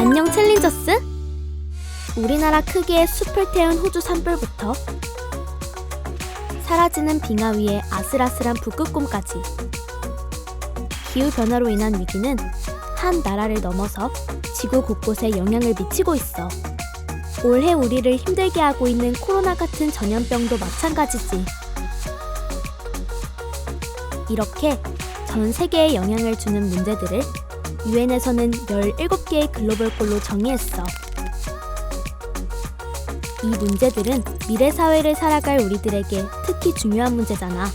안녕 챌린저스. 우리나라 크기의 숲을 태운 호주 산불부터 사라지는 빙하 위의 아슬아슬한 북극곰까지 기후 변화로 인한 위기는 한 나라를 넘어서 지구 곳곳에 영향을 미치고 있어. 올해 우리를 힘들게 하고 있는 코로나 같은 전염병도 마찬가지지. 이렇게 전 세계에 영향을 주는 문제들을 유엔에서는 17개의 글로벌 골로 정의했어. 이 문제들은 미래 사회를 살아갈 우리들에게 특히 중요한 문제잖아.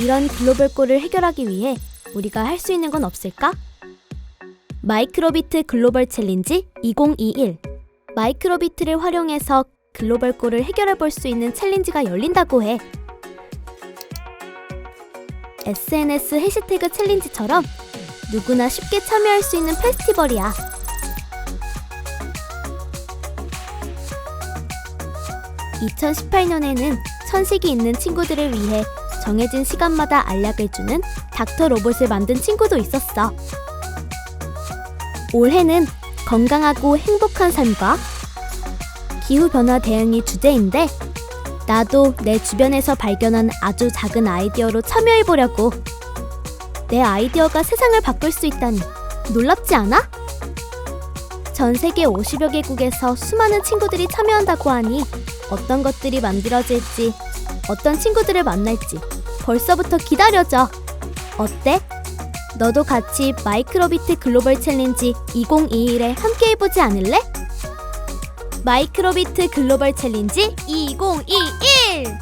이런 글로벌 골을 해결하기 위해 우리가 할 수 있는 건 없을까? 마이크로비트 글로벌 챌린지 2021 마이크로비트를 활용해서 글로벌 골을 해결해 볼 수 있는 챌린지가 열린다고 해. SNS 해시태그 챌린지처럼 누구나 쉽게 참여할 수 있는 페스티벌이야. (2018년에는) 천식이 있는 친구들을 위해 정해진 시간마다 알약을 주는 닥터 로봇을 만든 친구도 있었어. 올해는 건강하고 행복한 삶과 기후변화 대응이 주제인데 나도 내 주변에서 발견한 아주 작은 아이디어로 참여해보려고. 내 아이디어가 세상을 바꿀 수 있다니 놀랍지 않아? 전 세계 50여 개국에서 수많은 친구들이 참여한다고 하니 어떤 것들이 만들어질지, 어떤 친구들을 만날지 벌써부터 기다려져. 어때? 너도 같이 마이크로비트 글로벌 챌린지 2021에 함께 해보지 않을래? 마이크로비트 글로벌 챌린지 2021!